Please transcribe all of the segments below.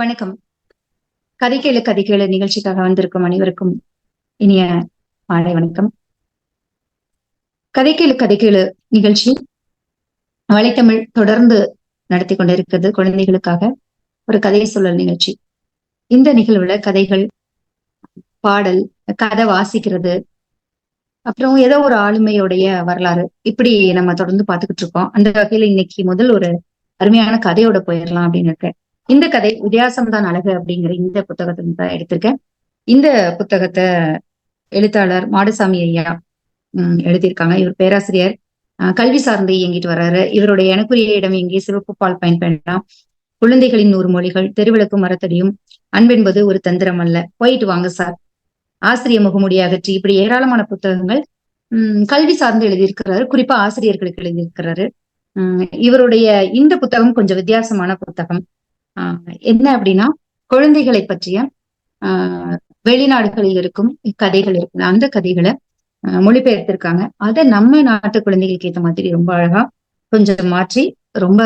வணக்கம். கதை கேளு கதை கேளு நிகழ்ச்சிக்காக வந்திருக்கும் அனைவருக்கும் இனிய மாலை வணக்கம். கதை கேளு கதை கேளு நிகழ்ச்சி வலைத்தமிழ் தொடர்ந்து நடத்தி கொண்டிருக்கிறது குழந்தைகளுக்காக ஒரு கதை சொல்லல் நிகழ்ச்சி. இந்த நிகழ்வுல கதைகள் பாடல் கதை வாசிக்கிறது அப்புறம் ஏதோ ஒரு ஆளுமையுடைய வரலாறு இப்படி நம்ம தொடர்ந்து பார்த்துக்கிட்டு இருக்கோம். அந்த வகையில இன்னைக்கு முதல் ஒரு அருமையான கதையோட போயிடலாம் அப்படின்னு இருக்கேன். இந்த கதை வித்தியாசம்தான் அழகு அப்படிங்கிற இந்த புத்தகத்தை தான் எடுத்திருக்கேன். இந்த புத்தகத்தை எழுத்தாளர் மாடசாமி ஐயா உம் எழுதியிருக்காங்க. இவர் பேராசிரியர். கல்வி சார்ந்து இயங்கிட்டு வர்றாரு. இவருடைய எனக்குரிய இடம் எங்கே சிவப்பு பால் பயன்பெறலாம் குழந்தைகளின் நூறு மொழிகள் தெருவிளக்கு மரத்தடியும் அன்பென்பது ஒரு தந்திரம் அல்ல. போயிட்டு வாங்க சார். ஆசிரிய முகமுடி அகற்றி இப்படி ஏராளமான புத்தகங்கள் உம் கல்வி சார்ந்து எழுதியிருக்கிறாரு. குறிப்பா ஆசிரியர்களுக்கு எழுதியிருக்கிறாரு. உம் இவருடைய இந்த புத்தகம் கொஞ்சம் வித்தியாசமான புத்தகம். என்ன அப்படின்னா குழந்தைகளை பற்றிய ஆஹ் வெளிநாடுகளில் இருக்கும் கதைகள் இருக்கு. அந்த கதைகளை மொழிபெயர்த்திருக்காங்க. அதை நம்ம நாட்டு குழந்தைகளுக்கு ஏற்ற மாதிரி ரொம்ப அழகா கொஞ்சம் மாற்றி ரொம்ப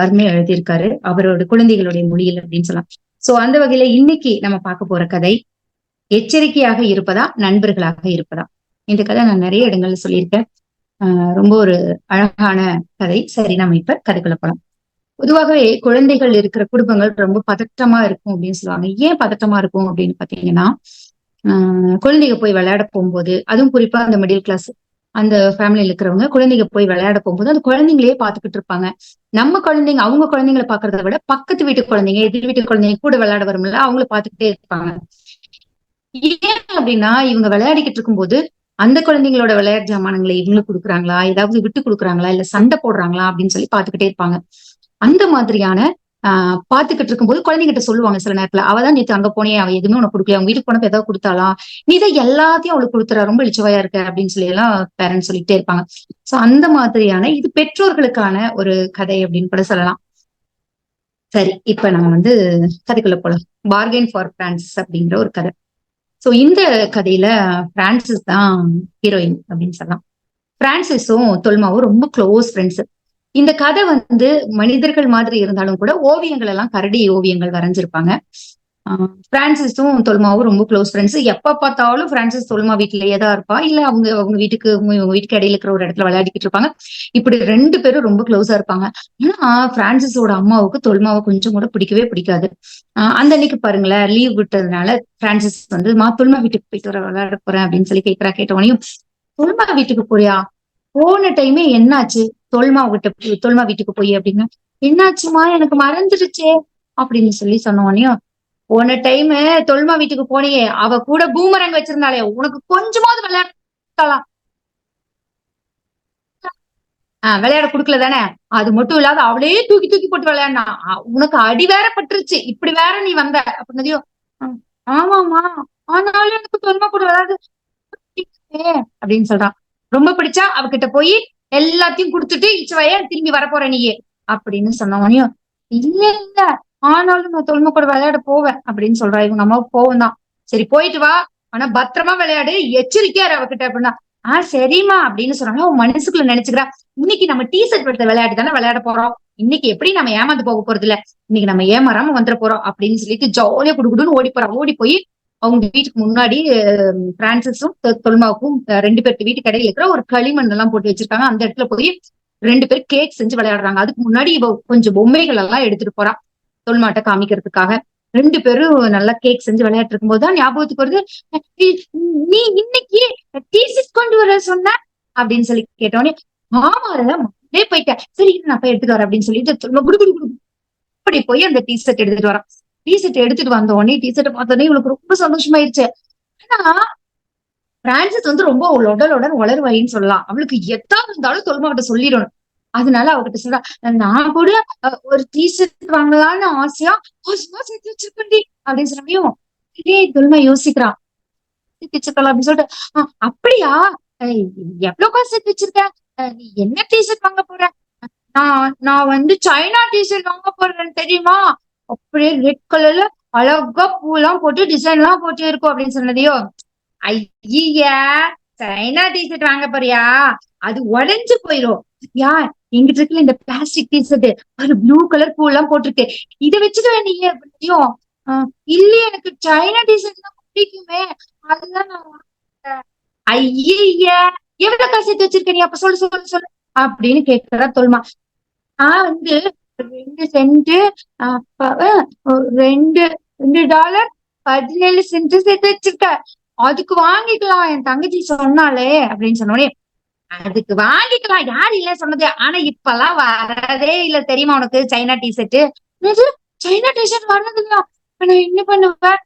அருமையா எழுதியிருக்காரு. அவரோட குழந்தைகளுடைய மொழியில் அப்படின்னு சொல்லலாம். சோ அந்த வகையில இன்னைக்கு நம்ம பார்க்க போற கதை எச்சரிக்கையாக இருப்பதா நண்பர்களாக இருப்பதா? இந்த கதை நான் நிறைய இடங்கள்ல சொல்லியிருக்கேன். ஆஹ் ரொம்ப ஒரு அழகான கதை. சரி நம்ம இப்ப கதைக்குள்ள போலாம். பொதுவாகவே குழந்தைகள் இருக்கிற குடும்பங்கள் ரொம்ப பதட்டமா இருக்கும் அப்படின்னு சொல்லுவாங்க. ஏன் பதட்டமா இருக்கும் அப்படின்னு பாத்தீங்கன்னா ஆஹ் குழந்தைங்க போய் விளையாட போகும்போது அதுவும் குறிப்பா அந்த மிடில் கிளாஸ் அந்த ஃபேமிலியில இருக்கிறவங்க குழந்தைங்க போய் விளையாட போகும்போது அந்த குழந்தைங்களே பாத்துக்கிட்டு இருப்பாங்க. நம்ம குழந்தைங்க அவங்க குழந்தைங்களை பாக்குறத விட பக்கத்து வீட்டு குழந்தைங்க எதிர் வீட்டு குழந்தைங்க கூட விளையாட வரும்ல அவங்கள பாத்துக்கிட்டே இருப்பாங்க. ஏன் அப்படின்னா இவங்க விளையாடிக்கிட்டு இருக்கும்போது அந்த குழந்தைங்களோட விளையாட்டு ஜாமானங்களை இவங்களுக்கு கொடுக்குறாங்களா? ஏதாவது விட்டு கொடுக்குறாங்களா? இல்ல சண்டை போடுறாங்களா? அப்படின்னு சொல்லி பாத்துக்கிட்டே இருப்பாங்க. அந்த மாதிரியான ஆஹ் பாத்துக்கிட்டு இருக்கும்போது குழந்தைகிட்ட சொல்லுவாங்க சில நேரத்துல அவதான் நேற்று அங்க போனே அவ எதுவுமே உனக்கு கொடுக்கல அவங்க வீட்டுக்கு போனப்ப ஏதாவது கொடுத்தாலாம் நீ தான் எல்லாத்தையும் அவளுக்கு கொடுத்துறா ரொம்ப இழிச்சவையா இருக்க? அப்படின்னு சொல்லி எல்லாம் பேரண்ட்ஸ் சொல்லிட்டே இருப்பாங்க. சோ அந்த மாதிரியான இது பெற்றோர்களுக்கான ஒரு கதை அப்படின்னு கூட சொல்லலாம். சரி இப்ப நம்ம வந்து கதைக்குள்ள போலாம். பார்கெயின் ஃபார் பிரான்சிஸ் அப்படிங்கிற ஒரு கதை. சோ இந்த கதையில பிரான்சிஸ் தான் ஹீரோயின் அப்படின்னு சொல்லலாம். பிரான்சிஸும் தொல்மாவும் ரொம்ப க்ளோஸ் ஃப்ரெண்ட்ஸ் இந்த கதை வந்து மனிதர்கள் மாதிரி இருந்தாலும் கூட ஓவியங்கள் எல்லாம் கரடி ஓவியங்கள் வரைஞ்சிருப்பாங்க. பிரான்சிஸும் தொல்மாவும் ரொம்ப க்ளோஸ் ஃப்ரெண்ட்ஸ் எப்ப பார்த்தாலும் பிரான்சிஸ் தொல்மா வீட்டிலேயே தான் இருப்பா. இல்ல அவங்க அவங்க வீட்டுக்கு இவங்க வீட்டுக்கு இடையில இருக்கிற ஒரு இடத்துல விளையாடிக்கிட்டு இருப்பாங்க. இப்படி ரெண்டு பேரும் ரொம்ப க்ளோஸா இருப்பாங்க. ஆனா பிரான்சிஸோட அம்மாவுக்கு தொல்மாவை கொஞ்சம் கூட பிடிக்கவே பிடிக்காது. ஆஹ் அந்த அன்னைக்கு பாருங்களேன் லீவ் விட்டதுனால பிரான்சிஸ் வந்து மா தொல்மா வீட்டுக்கு போயிட்டு வர விளையாட போறேன் அப்படின்னு சொல்லி கேட்கிறா கேட்டவனையும் தொல்மா வீட்டுக்கு போறியா? போன டைமே என்னாச்சு? தொல்மா விட்டு தொல்மா வீட்டுக்கு போய் அப்படின்னா. என்னாச்சுமா எனக்கு மறந்துடுச்சே அப்படின்னு சொல்லி சொன்னோடனையும் போன டைம் தொல்மா வீட்டுக்கு போனியே அவ கூட பூமரங்க வச்சிருந்தாளே உனக்கு கொஞ்சமாவது விளையாடலாம் ஆஹ் விளையாட குடுக்கல தானே? அது மட்டும் இல்லாத அவளே தூக்கி தூக்கி போட்டு விளையாடினா. உனக்கு அடி வேற பட்டுருச்சு. இப்படி வேற நீ வந்த அப்படின்னதையும் ஆமாமா ஆனாலும் எனக்கு தொல்மா கூட விளையாடு அப்படின்னு சொல்றான். ரொம்ப பிடிச்சா அவகிட்ட போய் எல்லாத்தையும் கொடுத்துட்டு இச்சுவையா திரும்பி வரப்போற நீயே அப்படின்னு சொன்னவனையும் இல்ல இல்ல ஆனாலும் நான் தொல்மை கூட விளையாட போவேன் அப்படின்னு சொல்றா. இவங்க அம்மாவுக்கு போவும் தான். சரி போயிட்டு வா. ஆனா பத்திரமா விளையாடு. எச்சரிக்கையா அவகிட்ட அப்படின்னா ஆஹ் சரிம்மா அப்படின்னு சொன்னாங்க அவன் மனசுக்குள்ள நினைச்சுக்கிறா இன்னைக்கு நம்ம டீ ஷர்ட் எடுத்த விளையாட்டு தானே விளையாட போறோம். இன்னைக்கு எப்படி நம்ம ஏமாந்து போக போறது இல்ல இன்னைக்கு நம்ம ஏமாறாம வந்துட போறோம் அப்படின்னு சொல்லிட்டு ஜாலியா குடுக்குடுன்னு ஓடி போறா. ஓடி போய் அவங்க வீட்டுக்கு முன்னாடி பிரான்சிஸும் தொல்மாவுக்கும் ரெண்டு பேருக்கு வீட்டு கடையில் இருக்கிற ஒரு களிமண் எல்லாம் போட்டு வச்சிருக்காங்க அந்த இடத்துல போய் ரெண்டு பேரும் கேக் செஞ்சு விளையாடுறாங்க அதுக்கு முன்னாடி இவ கொஞ்சம் பொம்மைகள் எல்லாம் எடுத்துட்டு போறா தொல்மாட்ட காமிக்கிறதுக்காக ரெண்டு பேரும் நல்லா கேக் செஞ்சு விளையாட்டு இருக்கும்போது தான் ஞாபகத்துக்கு வருது நீ இன்னைக்கு டீசிஸ் கொண்டு வர சொன்ன அப்படின்னு சொல்லி கேட்டோடனே ஆமா போயிட்டேன் சரி நான் போய் எடுத்துட்டு வரேன் அப்படின்னு சொல்லிட்டு குடு குடு குடு அப்படி போய் அந்த டீஷர்ட் எடுத்துட்டு வரான் டிஷர்ட் எடுத்துட்டு வந்த உடனே டிஷர்ட் பார்த்தோடனே இவளுக்கு ரொம்ப சந்தோஷமாயிருச்சு. ஆனா பிரான்சிஸ் வந்து ரொம்ப உடலுடன் வளருவாயின்னு சொல்லலாம். அவளுக்கு எத்தா இருந்தாலும் தொல்மாவட்ட சொல்லிடணும். அதனால அவகிட்ட சொல்றா நான் கூட ஒரு டிஷர்ட் வாங்கலாம்னு ஆசையா? சேர்த்து வச்சிருக்கேன் அப்படின்னு சொல்லியும் தொல்மா யோசிக்கிறான் வச்சிருக்கலாம் அப்படின்னு சொல்லிட்டு அப்படியா? எவ்வளவு காசு சேர்த்து வச்சிருக்க? நீ என்ன டிஷர்ட் வாங்க போற? நான் நான் வந்து சைனா டிஷர்ட் வாங்க போறேன்னு தெரியுமா? அப்படியே ரெட் கலர்ல அழகா பூலாம் போட்டு டிசைன் எல்லாம் போட்டு இருக்கும் அப்படின்னு சொன்னதையோ. ஐய சைனா டிஷர்ட் வாங்க போறியா? அது உடைஞ்சு போயிரும். யா எங்கிட்ட இருக்குல்ல இந்த பிளாஸ்டிக் டிஷர்ட் ஒரு ப்ளூ கலர் பூ எல்லாம் போட்டிருக்கு. இதை வச்சுக்க நீங்க எப்படியும் இல்லையே எனக்கு சைனா டிஷர்ட் தான் பிடிக்குமே. அதுதான் நான் வாங்கிட்டேன். எவ்வளவு காசு எடுத்து வச்சிருக்க நீ? அப்ப சொல்லு சொல்லு சொல்லு. அப்படின்னு கேக்குறா தொல்மா. நான் வந்து ரெண்டு சென்ட் ரெண்டு ரெண்டு டாலர் பதினேழு சென்ட் சேர்த்து வச்சிருக்க அதுக்கு வாங்கிக்கலாம். என் தங்கச்சி சொன்னாலே அப்படின்னு சொன்னோடனே அதுக்கு வாங்கிக்கலாம். யார் இல்ல சொன்னது. ஆனா இப்பெல்லாம் வரதே இல்ல. தெரியுமா உனக்கு? சைனா டிஷர்ட் சைனா டிஷர்ட் வர்றது இல்ல நான் என்ன பண்ணுவேன்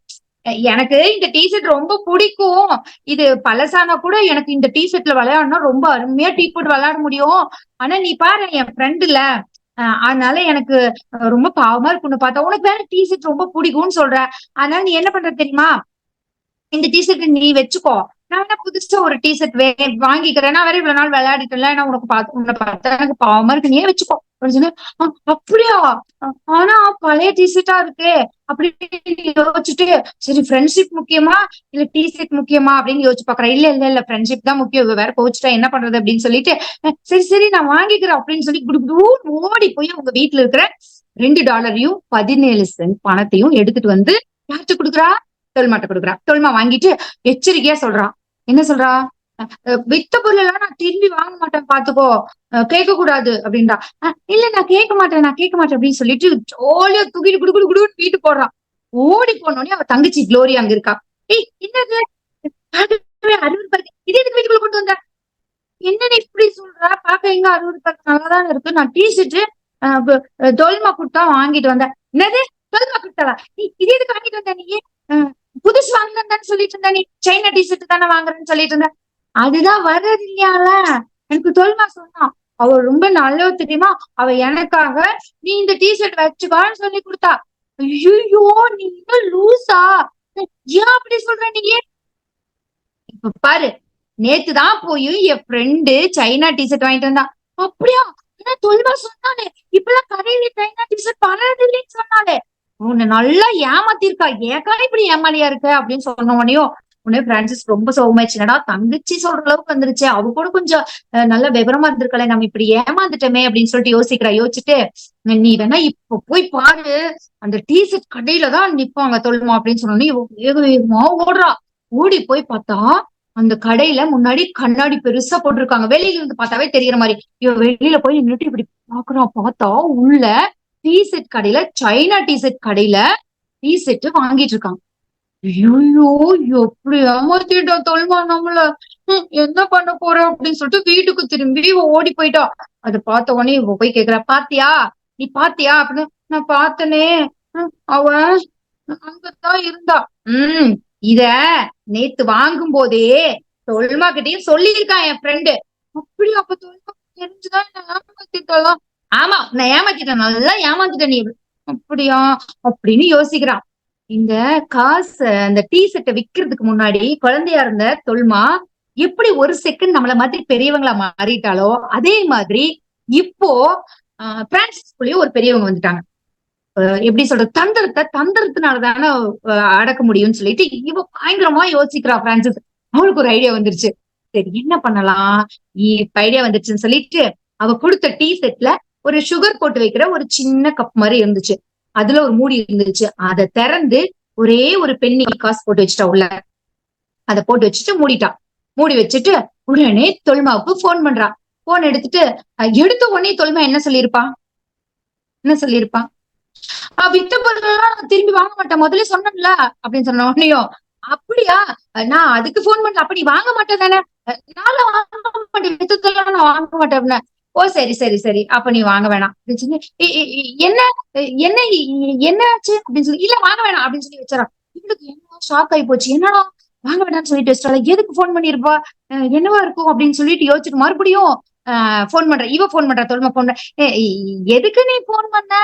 எனக்கு இந்த டிஷர்ட் ரொம்ப பிடிக்கும். இது பழசானா கூட எனக்கு இந்த டிஷர்ட்ல விளையாடணும் ரொம்ப அருமையா டீ போட்டு விளையாட முடியும். ஆனா நீ பாரு என் ஃப்ரெண்டுல அதனால எனக்கு ரொம்ப பாவமா இருக்குன்னு பார்த்தா. உனக்கு வேற டிஷர்ட் ரொம்ப பிடிக்கும்னு சொல்ற. அதனால நீ என்ன பண்ற தெரியுமா? இந்த டிஷர்ட் நீ வச்சுக்கோ. நான் வேணா புதுசா ஒரு டிஷர்ட் வே வாங்கிக்கிறேன். நான் வேற இவ்வளவு நாள் விளையாடிட்டேன்ல ஏன்னா உனக்கு பார்த்து உன்னை பார்த்தா எனக்கு பாவமா இருக்கு. நீயே வச்சுக்கோ. அப்படின்னு சொன்னேன். அப்படியா? ஆனா பழைய டிஷர்ட்டா இருக்கே அப்படின்னு யோசிச்சுட்டு சரி ஃப்ரெண்ட்ஷிப் முக்கியமா இல்ல டிஷர்ட் முக்கியமா அப்படின்னு யோசிச்சு பாக்குறேன். இல்ல இல்ல இல்ல ஃப்ரெண்ட்ஷிப் தான் முக்கியம். வேற போச்சுட்டா என்ன பண்றது அப்படின்னு சொல்லிட்டு சரி சரி நான் வாங்கிக்கிறேன் அப்படின்னு சொல்லி குடு ஓடி போய் உங்க வீட்டுல இருக்கிற ரெண்டு டாலரையும் பதினேழு சென்ட் பணத்தையும் எடுத்துட்டு வந்து யார்கிட்ட கொடுக்குறா? தொல்மாட்ட கொடுக்குறா. தொல்மா வாங்கிட்டு எச்சரிக்கையா சொல்றா. என்ன சொல்றா? வித்த பொருள் எல்லாம் நான் திரும்பி வாங்க மாட்டேன் பாத்துக்கோ. கேட்க கூடாது அப்படின்றா. "அஹ், இல்ல நான் கேட்க மாட்டேன் நான் கேட்க மாட்டேன் அப்படின்னு சொல்லிட்டு ஜோலியா தூக்கிட்டு குடு குடு குடுன்னு வீட்டு போடுறான். ஓடி போனோடனே அவ தங்கச்சி குளோரி அங்க இருக்கா. ஏய் என்னது? பார்க்கவே அறுபது பாருக்கு இது எதுக்கு வீட்டுக்குள்ள கொண்டு வந்த? என்ன நீ இப்படி சொல்ற? பாக்க எங்க அறுபது பாருக்கு நல்லாதான் இருக்கு. நான் டீஷர்ட் தோல்மா குட்டா வாங்கிட்டு வந்தேன். என்னது? தோல்மா குட்டாவா நீ இது எதுக்கு வாங்கிட்டு வந்த நீ? அஹ், புதுசு வாங்கினு சொல்லிட்டு இருந்த நீ? சைனா டிஷர்ட் தானே வாங்குறேன்னு சொல்லிட்டு இருந்த. அதுதான் வர்றது இல்லையால? எனக்கு தோல்மா சொன்னா அவ ரொம்ப நல்லவ தெரியுமா? அவ எனக்காக நீ இந்த டிஷர்ட் வச்சுக்கான்னு சொல்லி கொடுத்தா. ஐயோ நீ இன்னும் லூசா? ஏன் அப்படி சொல்ற நீ? இப்ப பாரு நேத்து தான் போய் என் ஃப்ரெண்டு சைனா டிஷர்ட் வாங்கிட்டு வந்தா. அப்படியா? ஆனா தொல்வா சொன்னாலே? இப்பெல்லாம் கடையில சைனா டிஷர்ட் பண்றது இல்லைன்னு சொன்னாலே. உன்னை நல்லா ஏமாத்திருக்கா. ஏக்கா இப்படி ஏமாலியா இருக்க? அப்படின்னு சொன்ன உடனே உடனே பிரான்சிஸ் ரொம்ப சோகமாயிடுச்சுனடா தங்கச்சி சொல்ற அளவுக்கு வந்துருச்சு. அவ கூட கொஞ்சம் அஹ், நல்ல விவரமா இருந்திருக்கல. நம்ம இப்படி ஏமாந்துட்டோமே அப்படின்னு சொல்லிட்டு யோசிக்கிறா. யோசிச்சுட்டு நீ வேணா இப்ப போய் பாரு. அந்த டிஷர்ட் கடையில தான் நிப்பாங்க தொழுமா அப்படின்னு சொன்னோடனே வேக வேகமா ஓடுறா. ஓடி போய் பார்த்தா அந்த கடையில முன்னாடி கண்ணாடி பெருசா போட்டிருக்காங்க. வெளியில இருந்து பார்த்தாவே தெரியற மாதிரி. இவ வெளியில போய் நின்னுட்டு இப்படி பாக்குறா பார்த்தா உள்ள டிஷர்ட் கடையில சைனா டிஷர்ட் கடையில டிஷர்ட் வாங்கிட்டு இருக்காங்க. ஐயோ எப்படி ஏமாத்திட்டா தொல்மா நம்மள? என்ன பண்ண போற அப்படின்னு சொல்லிட்டு வீட்டுக்கு திரும்பி ஓடி போயிட்டா. அதை பார்த்த உடனே இவ போய் கேக்குறா பாத்தியா நீ பாத்தியா அப்படின்னு. நான் பார்த்தனே. அவன் அவ அங்கதான் இருந்தா. உம் இத நேத்து வாங்கும் போதே தொல்மா கிட்டயும் சொல்லியிருக்கான் என் ஃப்ரெண்டு அப்படி அப்ப தொல்மா தெரிஞ்சுதான் என்ன ஏமாத்திட்டாலாம் ஆமா நான் ஏமாத்திட்டேன். நல்லா ஏமாத்திட்டேன் நீ. அப்படியா? அப்படின்னு யோசிக்கிறான் இந்த காசு அந்த டீ செட்டை விக்கிறதுக்கு முன்னாடி குழந்தையா இருந்த தொல்மா எப்படி ஒரு செகண்ட் நம்மள மாதிரி பெரியவங்களா மாறிட்டாலோ அதே மாதிரி இப்போ ஆஹ் ஒரு பெரியவங்க வந்துட்டாங்க. அஹ் எப்படி சொல்றது? தந்திரத்தை தந்திரத்தினாலதானே அடக்க முடியும்னு சொல்லிட்டு இவ பயங்கரமா யோசிக்கிறா பிரான்சிஸ் அவளுக்கு ஒரு ஐடியா வந்துருச்சு. சரி என்ன பண்ணலாம்? இப்ப ஐடியா வந்துருச்சுன்னு சொல்லிட்டு அவ கொடுத்த டீ செட்ல ஒரு சுகர் போட்டு வைக்கிற ஒரு சின்ன கப் மாதிரி இருந்துச்சு. அதுல ஒரு மூடி இருந்துச்சு. அதை திறந்து ஒரே ஒரு பெண்ணி காசு போட்டு வச்சுட்டா உள்ள. அதை போட்டு வச்சுட்டு மூடிட்டான். மூடி வச்சுட்டு உடனே தொல்மாவுக்கு போன் பண்றான். போன் எடுத்துட்டு எடுத்த உடனே தொல்மா என்ன சொல்லியிருப்பான் என்ன சொல்லியிருப்பான் ஆஹ் வித்த பொருளெல்லாம் திரும்பி வாங்க மாட்டேன். முதல்ல சொன்னேன்ல அப்படின்னு சொன்ன உடனேயும் அப்படியா? நான் அதுக்கு போன் பண்ணல அப்ப நீ வாங்க மாட்டேன் தானே? அஹ் வாங்க மாட்டேன். வித்தத்தெல்லாம் நான் வாங்க மாட்டேன். அப்படின்னா ஓ சரி சரி சரி. அப்ப நீ வாங்க வேணாம். அப்படின்னு சொல்லி என்ன என்ன என்ன ஆச்சு? அப்படின்னு சொல்லி இல்ல வாங்க வேணாம். அப்படின்னு சொல்லி வச்சிடறான் இவளுக்கு என்ன ஷாக் ஆகி போச்சு. என்னடா வாங்க வேணாம்னு சொல்லிட்டு வச்சிட்டாளா எதுக்கு போன் பண்ணிருப்பா? என்னவா இருக்கும்? அப்படின்னு சொல்லிட்டு யோசிச்சுட்டு மறுபடியும் போன் பண்ற. இவ போன் பண்றா தொல்மா போன் எதுக்கு நீ போன் பண்ண?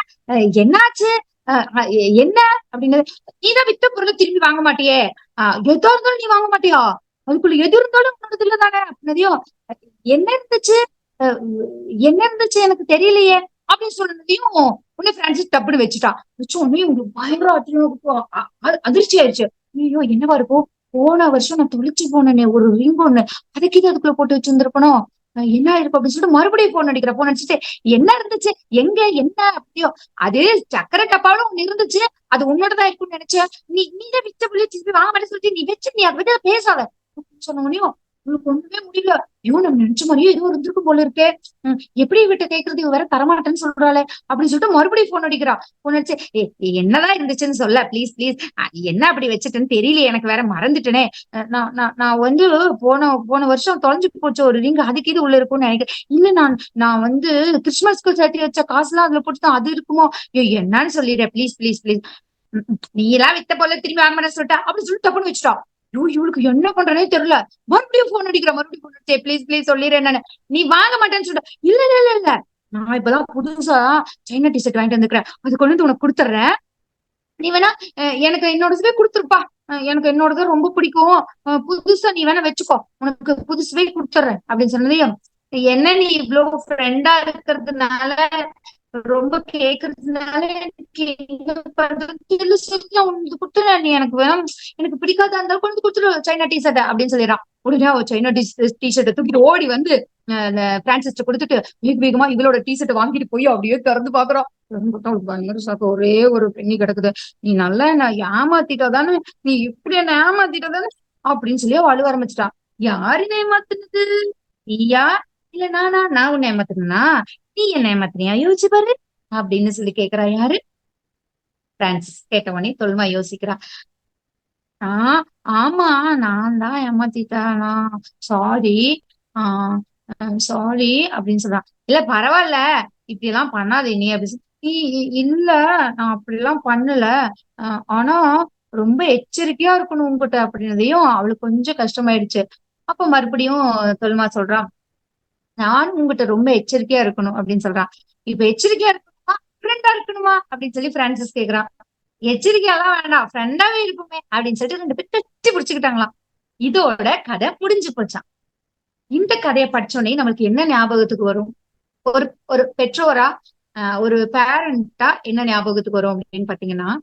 என்னாச்சு? அஹ் என்ன? அப்படின்னு. நீதான் வித்த பொருளை திரும்பி வாங்க மாட்டியே. ஆஹ் இருந்தாலும் நீ வாங்க மாட்டியா? அதுக்குள்ள எது இருந்தாலும் உனக்கு இல்ல தானே? அப்படின்னதையும் என்ன இருந்துச்சு? என்ன இருந்துச்சு எனக்கு தெரியலையே அப்படின்னு சொன்னதையும் உன்னை பிரான்சிஸ் டப்புன்னு வச்சுட்டா. வச்சு உன்னையும் உங்களுக்கு பயங்கர அதிர்ச்சி- அதிர்ச்சி ஆயிடுச்சு. ஐயோ என்னவா இருக்கும்? போன வருஷம் நான் தொலைச்சு போனேனே ஒரு ரிங் ஒண்ணு. அதுக்கு இது அதுக்குள்ள போட்டு வச்சிருந்திருப்பனோ என்ன ஆயிருக்கும் அப்படின்னு சொல்லிட்டு மறுபடியும் போன் அடிக்கிற போன் அடிச்சுட்டு என்ன இருந்துச்சு? எங்க? என்ன? அப்படியோ. அது சக்கரை டப்பாலும் ஒண்ணு இருந்துச்சு. அது உன்னோடதான் இருக்கும்னு நினைச்சேன். நீ நீ தான் வித்த பிள்ளை திருப்பி வாங்க மாட்டேன் சொல்லிட்டு நீ வச்சு நீ அதை விட பேசாத. சொன்ன உங்களுக்கு ஒண்ணுமே முடியல. ஐயோ நம்ம நினைச்ச மாதிரியே ஏதோ இருந்திருக்கு போல இருக்கே. உம், எப்படி விட்டு கேக்குறது? இவ வேற தரமாட்டேன்னு சொல்றாளே. அப்படின்னு சொல்லிட்டு மறுபடியும் போன் அடிக்கிறா. போன் அடிச்சு என்னதான் இருந்துச்சுன்னு சொல்ல ப்ளீஸ் ப்ளீஸ் என்ன அப்படி வச்சுட்டேன்னு தெரியல எனக்கு வேற மறந்துட்டேனே. நான் நான் நான் வந்து போன போன வருஷம் தொலைஞ்சு போச்சு. ஒரு ரிங் அதுக்கு இது உள்ள இருக்கும்னு நினைக்கிறேன். இல்ல நான் நான் வந்து கிறிஸ்மஸ்க்கு சேர்த்து வச்ச காசுலாம் அதுல போட்டு தான் அது இருக்குமோ? ஐயோ என்னன்னு சொல்லிடுறேன் ப்ளீஸ் ப்ளீஸ் ப்ளீஸ் நீ எல்லாம் வித்த போல திரும்பி வாங்க சொல்லிட்டா. அப்படின்னு சொல்லிட்டு டப்புன்னு வச்சுட்டா. ஐயோ இவளுக்கு என்ன பண்றனே தெரியல. மறுபடியும் போன் அடிக்கிற மறுபடியும் போன் அடிச்சே ப்ளீஸ் ப்ளீஸ் சொல்லிடுறேன் நீ வாங்க மாட்டேன்னு சொல்ற. இல்ல இல்ல இல்ல இல்ல. நான் இப்பதான் புதுசா சைனா டிஷர்ட் வாங்கிட்டு வந்துக்கிறேன் அது கொண்டு வந்து உனக்கு கொடுத்துட்றேன் நீ வேணா எனக்கு என்னோடதுவே கொடுத்துருப்பா. எனக்கு என்னோடது ரொம்ப பிடிக்கும். புதுசா நீ வேணா வச்சுக்கோ. உனக்கு புதுசுவே கொடுத்துட்றேன் அப்படின்னு சொன்னதையும் என்ன நீ இவ்வளவு ஃப்ரெண்டா இருக்கிறதுனால ரொம்ப கேக்குறதுனால எனக்கு என்ன பண்றது? நீ. எனக்கு வேணும். எனக்கு பிடிக்காத இருந்தாலும் கொண்டு குடுத்துரு சைனா டிஷர்ட் அப்படின்னு சொல்லிடுறான். உடனே அவ சைனா டிஷர்ட்டை தூக்கிட்டு ஓடி வந்து அஹ் பிரான்சிஸ்ட கொடுத்துட்டு வேக வேகமா இவளோட டிஷர்ட் வாங்கிட்டு போய் அப்படியே திறந்து பாக்குறான் திறந்து பயங்கர ஒரே ஒரு பெண்ணி கிடக்குது. நீ நல்லா என்ன ஏமாத்திட்டா தானே? நீ இப்படி என்ன ஏமாத்திட்டா தானே? அப்படின்னு சொல்லி அவ அழுவ ஆரம்பிச்சிட்டான் யாரு ஏமாத்துனது? நீயா? இல்ல நானா? நான் உன்னை ஏமாத்தினா நீ என்ன ஏமாத்தினியா யோசிச்சு பாரு அப்படின்னு சொல்லி கேக்குறா யாரு? பிரான்சிஸ். கேட்ட உடனே தொல்மா யோசிக்கிறா. ஆஹ் ஆமா நான் தான் ஏமாத்திட்டானா சாரி ஆஹ் சாரி அப்படின்னு சொல்றான் இல்ல பரவாயில்ல. இப்படி எல்லாம் பண்ணாதே நீ அப்படி இல்ல நான் அப்படி எல்லாம் பண்ணல. ஆஹ் ஆனா ரொம்ப எச்சரிக்கையா இருக்கணும் உங்ககிட்ட அப்படின்னதையும் அவளுக்கு கொஞ்சம் கஷ்டமாயிடுச்சு. அப்ப மறுபடியும் தொல்மா சொல்றான் நானும் உங்ககிட்ட ரொம்ப எச்சரிக்கையா இருக்கணும் அப்படின்னு சொல்றான். இப்ப எச்சரிக்கையா இருக்கணுமா? ஃப்ரெண்டா இருக்கணுமா? அப்படின்னு சொல்லி பிரான்சிஸ் கேக்குறான். எச்சரிக்கையெல்லாம் வேண்டாம். ஃப்ரெண்டாவே இருக்குமே அப்படின்னு சொல்லிட்டு ரெண்டு பேரும் கட்டி பிடிச்சுக்கிட்டாங்களாம். இதோட கதை முடிஞ்சு போச்சான் இந்த கதையை படிச்சோடனே நம்மளுக்கு என்ன ஞாபகத்துக்கு வரும்? ஒரு ஒரு பெற்றோரா ஆஹ் ஒரு பேரண்டா என்ன ஞாபகத்துக்கு வரும் அப்படின்னு பாத்தீங்கன்னா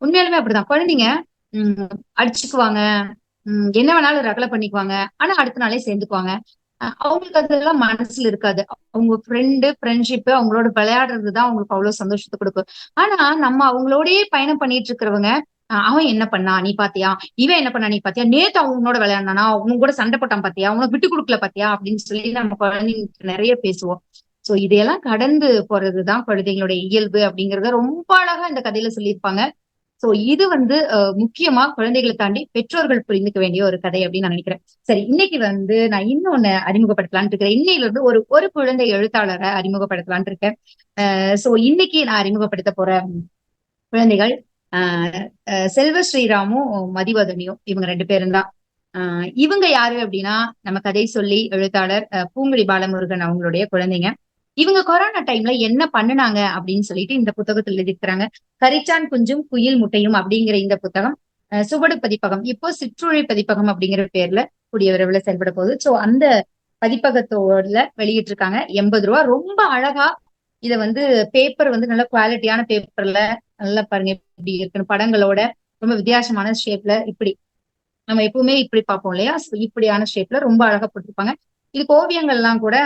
உண்மையாலுமே அப்படிதான். குழந்தைங்க உம் அடிச்சுக்குவாங்க. உம் என்ன வேணாலும் ரகலை பண்ணிக்குவாங்க. ஆனா அடுத்த நாளே சேர்ந்துக்குவாங்க. அவங்களுக்கு அதெல்லாம் மனசுல இருக்காது. அவங்க ஃப்ரெண்டு ஃப்ரெண்ட்ஷிப் அவங்களோட விளையாடுறது தான் அவங்களுக்கு அவ்வளவு சந்தோஷத்தை கொடுக்கும். ஆனா நம்ம அவங்களோடயே பயணம் பண்ணிட்டு இருக்கிறவங்க அவன் என்ன பண்ணா நீ பாத்தியா? இவன் என்ன பண்ணா நீ பாத்தியா? நேத்து அவனோட உன்னோட விளையாடினானா? கூட சண்டை போட்டான் பாத்தியா? உனக்கு விட்டு கொடுக்கல பாத்தியா? அப்படின்னு சொல்லி நம்ம குழந்தைங்களுக்கு நிறைய பேசுவோம். சோ இதையெல்லாம் கடந்து போறதுதான் குழந்தைங்களோட இயல்பு அப்படிங்கறத ரொம்ப அழகா இந்த கதையில சொல்லியிருப்பாங்க. சோ இது வந்து முக்கியமா குழந்தைகளை தாண்டி பெற்றோர்கள் புரிந்துக்க வேண்டிய ஒரு கதை அப்படின்னு நான் நினைக்கிறேன். சரி இன்னைக்கு வந்து நான் இன்னொன்னு அறிமுகப்படுத்தலாம்னு இருக்கிறேன். இன்னையில இருந்து ஒரு ஒரு குழந்தை எழுத்தாளரை அறிமுகப்படுத்தலாம்னு இருக்கேன். சோ இன்னைக்கு நான் அறிமுகப்படுத்த போற குழந்தைகள் ஆஹ் அஹ் செல்வ ஸ்ரீராமும் மதிவதனியும் இவங்க ரெண்டு பேரும் தான். ஆஹ் இவங்க யாரு அப்படின்னா நம்ம கதை சொல்லி எழுத்தாளர் அஹ் பூங்குடி பாலமுருகன் அவங்களுடைய குழந்தைங்க. இவங்க கொரோனா டைம்ல என்ன பண்ணுனாங்க அப்படின்னு சொல்லிட்டு இந்த புத்தகத்துல எழுதியிருக்கிறாங்க. கரிச்சான் குஞ்சும் குயில் முட்டையும் அப்படிங்கிற இந்த புத்தகம் அஹ் சுவடு பதிப்பகம் இப்போ சிற்றுழி பதிப்பகம் அப்படிங்கிற பேர்ல கூடிய விரைவில் செயல்பட போகுது. சோ அந்த பதிப்பகத்தோட வெளியிட்டு இருக்காங்க எண்பது ரூபா. ரொம்ப அழகா இத வந்து பேப்பர் வந்து நல்ல குவாலிட்டியான பேப்பர்ல நல்லா பாருங்க இப்படி இருக்கணும் படங்களோட ரொம்ப வித்தியாசமான ஷேப்ல இப்படி. நம்ம எப்பவுமே இப்படி பார்ப்போம் இல்லையா? இப்படியான ஷேப்ல ரொம்ப அழகா போட்டிருப்பாங்க. இதுக்கு ஓவியங்கள்லாம் கூட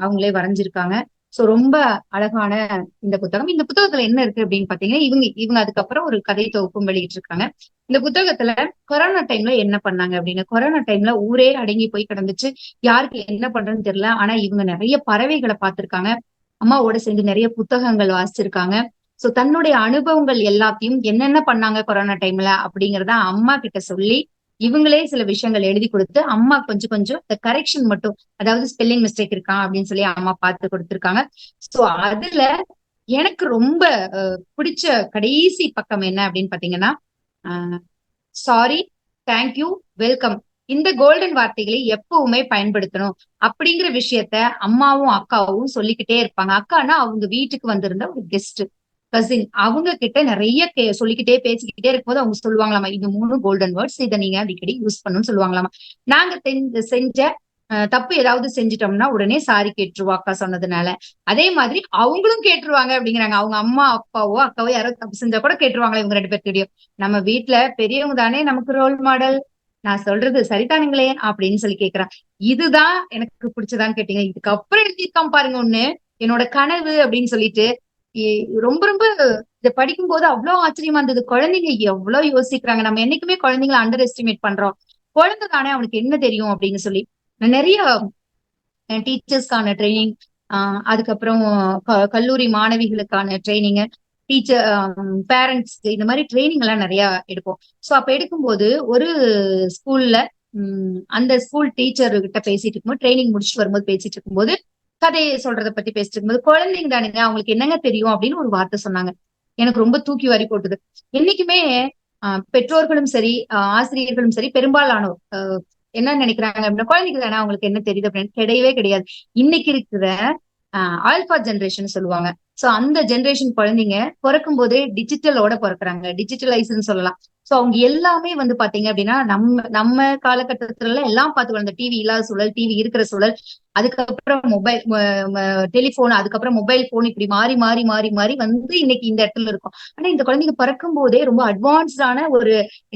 அவங்களே வரைஞ்சிருக்காங்க. சோ ரொம்ப அழகான இந்த புத்தகம். இந்த புத்தகத்துல என்ன இருக்கு அப்படின்னு பாத்தீங்கன்னா இவங்க இவங்க அதுக்கப்புறம் ஒரு கதை தொகுப்பும் வெளியிட்டு இருக்காங்க இந்த புத்தகத்துல கொரோனா டைம்ல என்ன பண்ணாங்க அப்படின்னு? கொரோனா டைம்ல ஊரே அடங்கி போய் கிடந்துச்சு. யாருக்கு என்ன பண்றதுன்னு தெரியல. ஆனா இவங்க நிறைய பறவைகளை பார்த்திருக்காங்க. அம்மாவோட சேர்ந்து நிறைய புத்தகங்கள் வாசிச்சிருக்காங்க. சோ தன்னுடைய அனுபவங்கள் எல்லாத்தையும் என்னென்ன பண்ணாங்க கொரோனா டைம்ல அப்படிங்கறத அம்மா கிட்ட சொல்லி இவங்களே சில விஷயங்கள் எழுதி கொடுத்து அம்மா கொஞ்சம் கொஞ்சம் இந்த கரெக்ஷன் மட்டும் அதாவது ஸ்பெல்லிங் மிஸ்டேக் இருக்கான் அப்படின்னு சொல்லி அம்மா பார்த்து கொடுத்திருக்காங்க. சோ அதுல எனக்கு ரொம்ப அஹ், பிடிச்ச கடைசி பக்கம் என்ன அப்படின்னு பாத்தீங்கன்னா சாரி தேங்க்யூ வெல்கம் இந்த கோல்டன் வார்த்தைகளை எப்பவுமே பயன்படுத்தணும். அப்படிங்கிற விஷயத்த அம்மாவும் அக்காவும் சொல்லிக்கிட்டே இருப்பாங்க. அக்கானா அவங்க வீட்டுக்கு வந்திருந்த ஒரு கெஸ்ட் கசின் அவங்க கிட்ட நிறைய கே- சொல்லிக்கிட்டே பேசிக்கிட்டே இருக்கும்போது அவங்க சொல்லுவாங்களாமா இது மூணு கோல்டன் வேர்ட்ஸ் இதை நீங்க அடிக்கடி யூஸ் பண்ணணும்னு சொல்லுவாங்களாமா? நாங்க செஞ்ச அஹ், தப்பு ஏதாவது செஞ்சிட்டோம்னா உடனே சாரி கேட்டுருவா அக்கா சொன்னதுனால. அதே மாதிரி அவங்களும் கேட்டுருவாங்க அப்படிங்கிறாங்க. அவங்க அம்மா அப்பாவோ அக்காவோ யாரோ தப்பு செஞ்சா கூட கேட்டுருவாங்களா இவங்க ரெண்டு பேர்கிட்டயும்? நம்ம வீட்ல பெரியவங்க தானே நமக்கு ரோல் மாடல் நான் சொல்றது சரிதானுங்களே அப்படின்னு சொல்லி கேக்குறான். இதுதான் எனக்கு பிடிச்சதான்னு கேட்டீங்க. இதுக்கப்புறம் எழுதியிருக்கான் பாருங்க ஒண்ணு. என்னோட கனவு அப்படின்னு சொல்லிட்டு ரொம்ப ரொம்ப இதை படிக்கும் போது அவ்வளவு ஆச்சரியமா இருந்தது. குழந்தைங்க எவ்வளவு யோசிக்கிறாங்க. நம்ம என்னைக்குமே குழந்தைங்களை அண்டர் எஸ்டிமேட் பண்றோம். குழந்தை தானே அவனுக்கு என்ன தெரியும் அப்படின்னு சொல்லி. நான் நிறைய டீச்சர்ஸ்க்கான ட்ரைனிங் ஆஹ் அதுக்கப்புறம் க- கல்லூரி மாணவிகளுக்கான ட்ரைனிங் டீச்சர் பேரண்ட்ஸ் இந்த மாதிரி ட்ரைனிங் எல்லாம் நிறைய எடுப்போம். ஸோ அப்ப எடுக்கும்போது ஒரு ஸ்கூல்ல அந்த ஸ்கூல் டீச்சர் கிட்ட பேசிட்டு இருக்கும்போது ட்ரைனிங் முடிச்சுட்டு வரும்போது பேசிட்டு இருக்கும்போது கதையை சொல்றத பத்தி பேசிட்டு இருக்கும்போது குழந்தைங்க தானுங்க அவங்களுக்கு என்னங்க தெரியும் அப்படின்னு ஒரு வார்த்தை சொன்னாங்க. எனக்கு ரொம்ப தூக்கி வாரி போட்டுது. என்னைக்குமே ஆஹ் பெற்றோர்களும் சரி ஆஹ் ஆசிரியர்களும் சரி பெரும்பாலானோர் ஆஹ் என்ன நினைக்கிறாங்க அப்படின்னா குழந்தைங்க தானே அவங்களுக்கு என்ன தெரியுது அப்படின்னு கிடையவே கிடையாது. இன்னைக்கு இருக்கிற ஆல்பா ஜென்ரேஷன் சொல்லுவாங்க. சோ அந்த ஜென்ரேஷன் குழந்தைங்க பிறக்கும் போதே டிஜிட்டலோட பிறக்குறாங்க. டிஜிட்டலைஸ்ன்னு சொல்லலாம். சோ அவங்க எல்லாமே வந்து பாத்தீங்க அப்படின்னா நம்ம நம்ம காலகட்டத்துல எல்லாம் பார்த்து வளர்ந்த டிவி இல்லாத சூழல் டிவி இருக்கிற சூழல் அதுக்கப்புறம் மொபைல் டெலிபோன் அதுக்கப்புறம் மொபைல் போன் இப்படி மாறி மாறி மாறி மாறி வந்து இன்னைக்கு இந்த இடத்துல இருக்கும். ஆனா இந்த குழந்தைங்க பிறக்கும் போதே ரொம்ப அட்வான்ஸ்டான ஒரு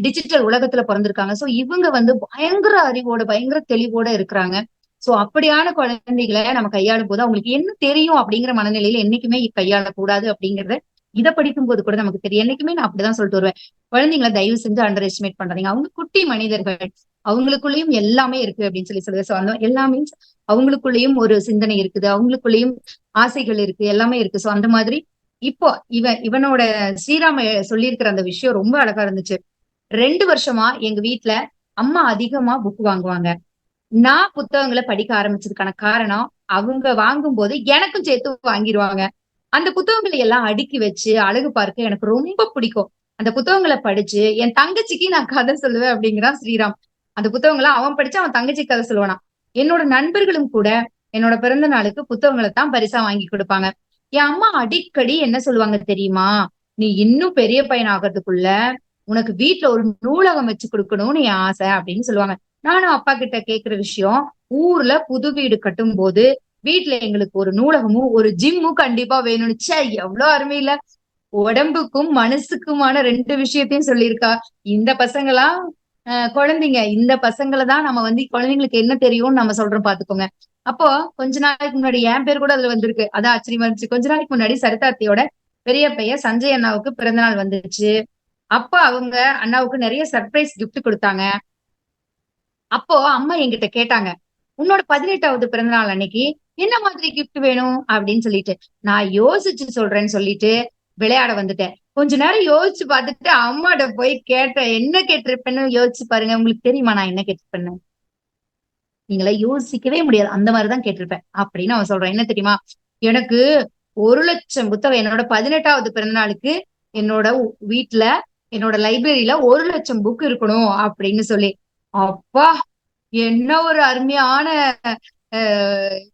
டிஜிட்டல் உலகத்துல பிறந்திருக்காங்க. சோ இவங்க வந்து பயங்கர அறிவோட பயங்கர தெளிவோட இருக்கிறாங்க. சோ அப்படியான குழந்தைகளை நம்ம கையாளும் போது அவங்களுக்கு என்ன தெரியும் அப்படிங்கிற மனநிலையில என்னைக்குமே கையாளக்கூடாது அப்படிங்கறத இதை படிக்கும் போது கூட நமக்கு தெரியும். என்னைக்குமே நான் அப்படிதான் சொல்லிட்டு வருவேன். குழந்தைங்களை தயவு செஞ்சு அண்டர் எஸ்டிமேட் பண்றீங்க அவங்க குட்டி மனிதர்கள் அவங்களுக்குள்ளயும் எல்லாமே இருக்கு அப்படின்னு சொல்லி சொல்லுது ஸோ அந்த எல்லாமே அவங்களுக்குள்ளயும் ஒரு சிந்தனை இருக்குது. அவங்களுக்குள்ளயும் ஆசைகள் இருக்கு. எல்லாமே இருக்கு. சோ அந்த மாதிரி இப்போ இவன் இவனோட ஸ்ரீராம சொல்லியிருக்கிற அந்த விஷயம் ரொம்ப அழகா இருந்துச்சு. ரெண்டு வருஷமா எங்க வீட்டுல அம்மா அதிகமா புக் வாங்குவாங்க. நான் புத்தகங்களை படிக்க ஆரம்பிச்சதுக்கான காரணம் அவங்க வாங்கும் போது எனக்கும் சேர்த்து வாங்கிடுவாங்க அந்த புத்தகங்களை எல்லாம் அடுக்கி வச்சு அழகு பார்க்க எனக்கு ரொம்ப பிடிக்கும். அந்த புத்தகங்களை படிச்சு என் தங்கச்சிக்கு நான் கதை சொல்லுவேன் அப்படிங்கிறான் ஸ்ரீராம். அந்த புத்தகங்களை அவன் படிச்சு அவன் தங்கச்சி கதை சொல்லுவானா? என்னோட நண்பர்களும் கூட என்னோட பிறந்த நாளுக்கு புத்தகங்களை தான் பரிசா வாங்கி கொடுப்பாங்க. என் அம்மா அடிக்கடி என்ன சொல்லுவாங்க தெரியுமா? நீ இன்னும் பெரிய பையன் ஆகிறதுக்குள்ள உனக்கு வீட்டுல ஒரு நூலகம் வச்சு கொடுக்கணும்னு என் ஆசை அப்படின்னு சொல்லுவாங்க. நானும் அப்பா கிட்ட கேக்குற விஷயம் ஊர்ல புது வீடு கட்டும் போது வீட்டுல எங்களுக்கு ஒரு நூலகமும் ஒரு ஜிம்மும் கண்டிப்பா வேணும்னு. சே எவ்வளவு அருமையில உடம்புக்கும் மனசுக்குமான ரெண்டு விஷயத்தையும் சொல்லியிருக்கா. இந்த பசங்களா குழந்தைங்க. இந்த பசங்களை தான் நம்ம வந்து குழந்தைங்களுக்கு என்ன தெரியும்னு நம்ம சொல்றோம் பாத்துக்கோங்க. அப்போ கொஞ்ச நாளைக்கு முன்னாடி என் பேர் கூட அதுல வந்திருக்கு. அதான் ஆச்சரியமா இருந்துச்சு. கொஞ்ச நாளைக்கு முன்னாடி சரிதார்த்தியோட பெரிய பையன் சஞ்சய் அண்ணாவுக்கு பிறந்த நாள் வந்துச்சு. அப்போ அவங்க அண்ணாவுக்கு நிறைய சர்ப்ரைஸ் கிஃப்ட் கொடுத்தாங்க. அப்போ அம்மா என்கிட்ட கேட்டாங்க. உன்னோட பதினெட்டாவது பிறந்த நாள் அன்னைக்கு என்ன மாதிரி கிஃப்ட் வேணும் அப்படின்னு சொல்லிட்டு நான் யோசிச்சு சொல்றேன்னு சொல்லிட்டு விளையாட வந்துட்டேன். கொஞ்ச நேரம் யோசிச்சு பார்த்துட்டு அம்மாட்ட போய் கேட்டேன் என்ன கேட்டிருப்பேன்னு யோசிச்சு பாருங்க உங்களுக்கு தெரியுமா நான் என்ன கேட்டிருப்பேன்னு? நீங்கள யோசிக்கவே முடியாது அந்த மாதிரிதான் கேட்டிருப்பேன். அப்படின்னு அவன் சொல்றான் என்ன தெரியுமா? எனக்கு ஒரு லட்சம் புத்தகம் என்னோட பதினெட்டாவது பிறந்த நாளுக்கு என்னோட வீட்டுல என்னோட லைப்ரரியில ஒரு லட்சம் புக் இருக்கணும் அப்படின்னு சொல்லி. அப்பா என்ன ஒரு அருமையான